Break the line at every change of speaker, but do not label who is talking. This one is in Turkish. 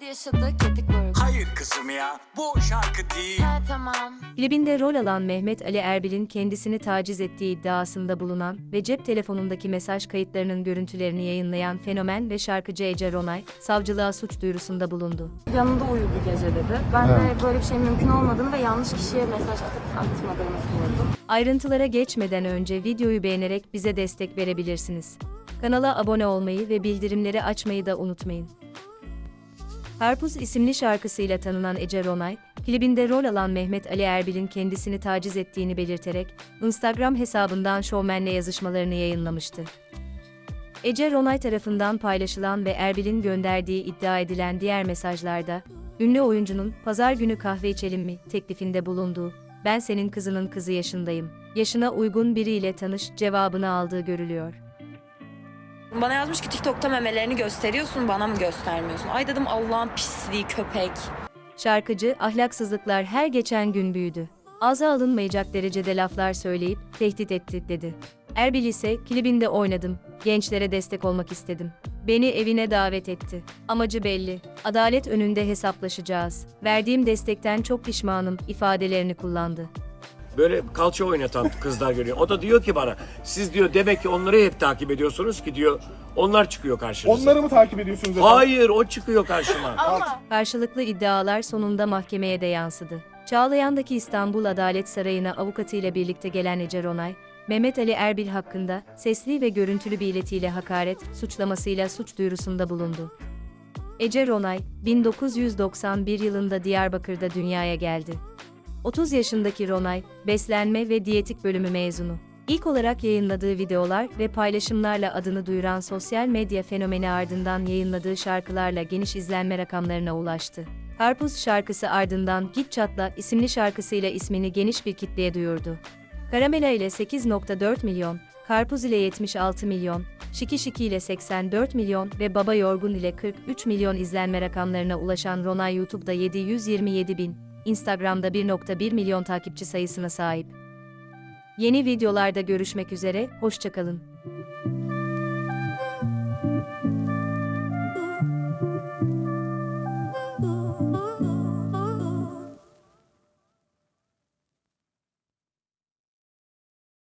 Nerede yaşadık yedik vurgu
Hayır kızım ya bu şarkı değil.
He tamam
Klibinde rol alan Mehmet Ali Erbil'in kendisini taciz ettiği iddiasında bulunan ve cep telefonundaki mesaj kayıtlarının görüntülerini yayınlayan fenomen ve şarkıcı Ece Ronay, savcılığa suç duyurusunda bulundu.
yanında uyudu gece dedi. Ben de böyle bir şey mümkün olmadığını ve yanlış kişiye mesaj atıp atmadığını sordum.
Ayrıntılara geçmeden önce videoyu beğenerek bize destek verebilirsiniz. Kanala abone olmayı ve bildirimleri açmayı da unutmayın. Karpuz isimli şarkısıyla tanınan Ece Ronay, klibinde rol alan Mehmet Ali Erbil'in kendisini taciz ettiğini belirterek, Instagram hesabından şovmenle yazışmalarını yayınlamıştı. Ece Ronay tarafından paylaşılan ve Erbil'in gönderdiği iddia edilen diğer mesajlarda, ünlü oyuncunun "Pazar günü kahve içelim mi?" teklifinde bulunduğu, "Ben senin kızının kızı yaşındayım. Yaşına uygun biriyle tanış." cevabını aldığı görülüyor.
Bana yazmış ki TikTok'ta memelerini gösteriyorsun bana mı göstermiyorsun? Ay dedim Allah'ın pisliği köpek.
Şarkıcı ahlaksızlıklar her geçen gün büyüdü. Ağza alınmayacak derecede laflar söyleyip tehdit etti dedi. Erbil ise klibinde oynadım. Gençlere destek olmak istedim. Beni evine davet etti. Amacı belli. Adalet önünde hesaplaşacağız. Verdiğim destekten çok pişmanım ifadelerini kullandı.
Böyle kalça oynatan kızlar görüyor. O da diyor ki bana siz diyor demek ki onları hep takip ediyorsunuz ki diyor onlar çıkıyor karşınıza.
Onları mı takip ediyorsunuz efendim?
Hayır o çıkıyor karşıma.
Karşılıklı iddialar sonunda mahkemeye de yansıdı. Çağlayan'daki İstanbul Adalet Sarayı'na avukatıyla birlikte gelen Ece Ronay, Mehmet Ali Erbil hakkında sesli ve görüntülü bir iletiyle hakaret suçlamasıyla suç duyurusunda bulundu. Ece Ronay, 1991 yılında Diyarbakır'da dünyaya geldi. 30 yaşındaki Ronay, beslenme ve diyetik bölümü mezunu. İlk olarak yayınladığı videolar ve paylaşımlarla adını duyuran sosyal medya fenomeni ardından yayınladığı şarkılarla geniş izlenme rakamlarına ulaştı. Karpuz şarkısı ardından Git Çatla isimli şarkısıyla ismini geniş bir kitleye duyurdu. Karamela ile 8.4 milyon, Karpuz ile 76 milyon, Şiki Şiki ile 84 milyon ve Baba Yorgun ile 43 milyon izlenme rakamlarına ulaşan Ronay YouTube'da 727 bin, Instagram'da 1.1 milyon takipçi sayısına sahip. Yeni videolarda görüşmek üzere, hoşçakalın.